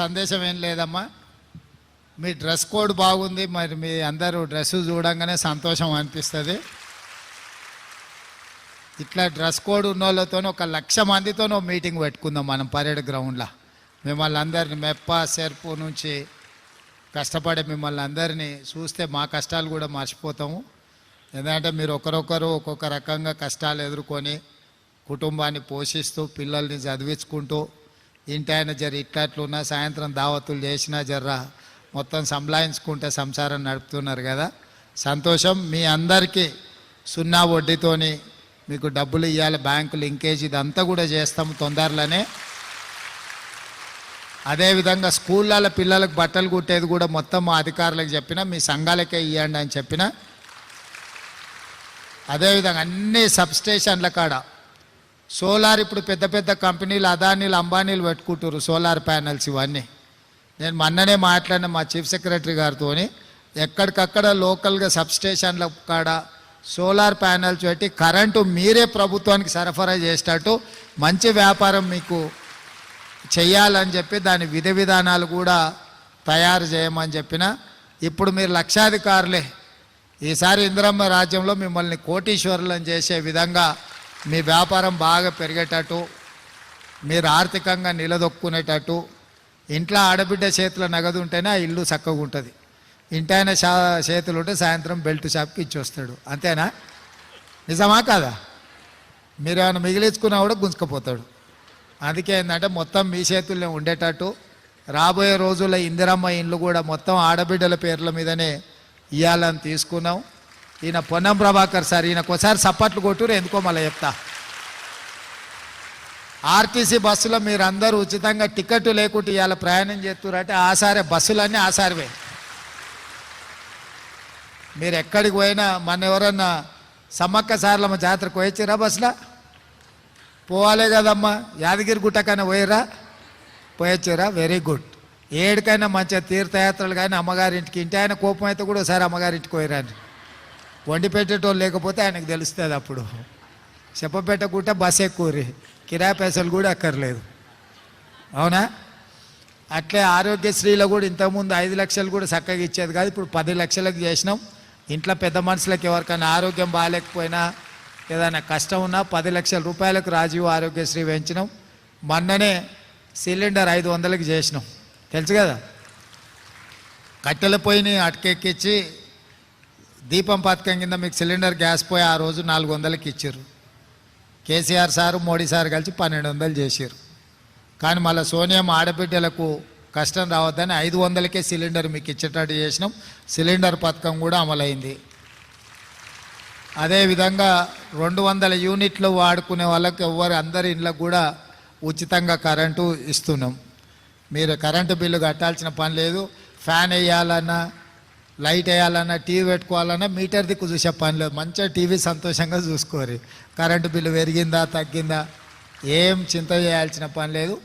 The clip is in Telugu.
సందేశం ఏం లేదమ్మా. మీ డ్రెస్ కోడ్ బాగుంది మరి మీ అందరూ డ్రెస్ చూడంగానే సంతోషం అనిపిస్తుంది. ఇట్లా డ్రెస్ కోడ్ ఉన్న వాళ్ళతో ఒక లక్ష మందితో మీటింగ్ పెట్టుకుందాం మనం పరేడ్ గ్రౌండ్లో. మిమ్మల్ని అందరిని మెప్ప సెర్పు నుంచి కష్టపడే మిమ్మల్ని అందరినీ చూస్తే మా కష్టాలు కూడా మర్చిపోతాము. ఎందుకంటే మీరు ఒకరొకరు ఒక్కొక్క రకంగా కష్టాలు ఎదుర్కొని కుటుంబాన్ని పోషిస్తూ పిల్లల్ని చదివించుకుంటూ ఇంటాయన జర ఇట్లట్లున్నా సాయంత్రం దావతులు చేసినా జర్రా మొత్తం సంలాయించుకుంటే సంసారం నడుపుతున్నారు కదా. సంతోషం మీ అందరికీ సున్నా వడ్డీతోని మీకు డబ్బులు ఇవ్వాలి బ్యాంకు లింకేజ్ ఇదంతా కూడా చేస్తాము తొందరలోనే. అదేవిధంగా స్కూళ్ళలో పిల్లలకు బట్టలు కుట్టేది కూడా మొత్తం మా అధికారులకు చెప్పిన మీ సంఘాలకే ఇవ్వండి అని చెప్పిన. అదేవిధంగా అన్ని సబ్స్టేషన్ల కాడ సోలార్ ఇప్పుడు పెద్ద పెద్ద కంపెనీలు అదానీలు అంబానీలు పెట్టుకుంటారు సోలార్ ప్యానెల్స్ ఇవన్నీ. నేను మొన్ననే మాట్లాడిన మా చీఫ్ సెక్రటరీ గారితో ఎక్కడికక్కడ లోకల్గా సబ్స్టేషన్ల కాడ సోలార్ ప్యానెల్స్ పెట్టి కరెంటు మీరే ప్రభుత్వానికి సరఫరా చేసేటట్టు మంచి వ్యాపారం మీకు చేయాలని చెప్పి దాని విధి విధానాలు కూడా తయారు చేయమని చెప్పిన. ఇప్పుడు మీరు లక్షాధికారులే. ఈసారి ఇందిరమ్మ రాజ్యంలో మిమ్మల్ని కోటీశ్వరులను చేసే విధంగా మీ వ్యాపారం బాగా పెరిగేటట్టు మీరు ఆర్థికంగా నిలదొక్కునేటట్టు ఇంట్లో ఆడబిడ్డ చేతిలో నగదు ఉంటేనే ఆ ఇల్లు చక్కగా ఉంటుంది ఇంటైన చేతులు ఉంటే సాయంత్రం బెల్ట్ షాప్కి ఇచ్చి వస్తాడు అంతేనా? నిజమా కాదా? మీరు ఏమైనా మిగిలించుకున్నా కూడా గుంజుకపోతాడు. అందుకే ఏంటంటే మొత్తం మీ చేతుల్లో ఉండేటట్టు రాబోయే రోజుల్లో ఇందిరమ్మ ఇండ్లు కూడా మొత్తం ఆడబిడ్డల పేర్ల మీదనే ఇవ్వాలని తీసుకున్నాం. ఈయన పొన్నం ప్రభాకర్ సార్ ఈయనకు ఒకసారి సప్పట్లు కొట్టురు ఎందుకో మళ్ళీ చెప్తా. ఆర్టీసీ బస్సులో మీరు అందరూ ఉచితంగా టికెట్ లేకుండా ఇవాళ ప్రయాణం చేస్తున్నారంటే ఆసారే బస్సులన్నీ ఆసారివే. మీరు ఎక్కడికి పోయినా మన ఎవరన్నా సమ్మక్క సార్లమ్మ జాతరకు పోయొచ్చిరా బస్సులో? పోవాలే కదమ్మా యాదగిరి గుట్టకైనా పోయిరా పోయొచ్చారా వెరీ గుడ్ ఏడికైనా మంచిగా తీర్థయాత్రలు కానీ అమ్మగారింటికి ఇంటి ఆయన కోపం అయితే కూడా ఒకసారి అమ్మగారింటికి పోయిరా వండి పెట్టేటోళ్ళు లేకపోతే ఆయనకు తెలుస్తుంది అప్పుడు. చెప్పబెట్టకుండా బస్ ఎక్కువరి. కిరాయి పైసలు కూడా అక్కర్లేదు. అవునా? అట్లే ఆరోగ్యశ్రీలో కూడా ఇంతకుముందు ఐదు లక్షలు కూడా చక్కగా ఇచ్చేది కాదు ఇప్పుడు పది లక్షలకు చేసినాం. ఇంట్లో పెద్ద మనుషులకు ఎవరికైనా ఆరోగ్యం బాగాలేకపోయినా ఏదైనా కష్టం ఉన్నా పది లక్షల రూపాయలకు రాజీవ్ ఆరోగ్యశ్రీ పెంచినాం. మొన్ననే సిలిండర్ ఐదు వందలకి చేసినాం. తెలుసు కదా? కట్టెల పొయ్యిని అటకెక్కించి దీపం పథకం కింద మీకు సిలిండర్ గ్యాస్ పోయి ఆ రోజు నాలుగు వందలకి ఇచ్చారు. కేసీఆర్ సారు మోడీ సార్ కలిసి పన్నెండు వందలు చేశారు. కానీ మళ్ళీ సోనియం ఆడబిడ్డలకు కష్టం రావద్దని ఐదు వందలకే సిలిండర్ మీకు ఇచ్చేటట్టు చేసినాం. సిలిండర్ పథకం కూడా అమలైంది. అదేవిధంగా రెండు వందల యూనిట్లు వాడుకునే వాళ్ళకి ఎవరు అందరి ఇంట్లో కూడా ఉచితంగా కరెంటు ఇస్తున్నాం. మీరు కరెంటు బిల్లు కట్టాల్సిన పని లేదు. ఫ్యాన్ వేయాలన్నా లైట్ వేయాలన్నా టీవీ పెట్టుకోవాలన్నా మీటర్ దిక్కు చూసే పని లేదు. మంచిగా టీవీ సంతోషంగా చూసుకోరు. కరెంటు బిల్లు పెరిగిందా తగ్గిందా? ఏం చింత చేయాల్సిన పని లేదు.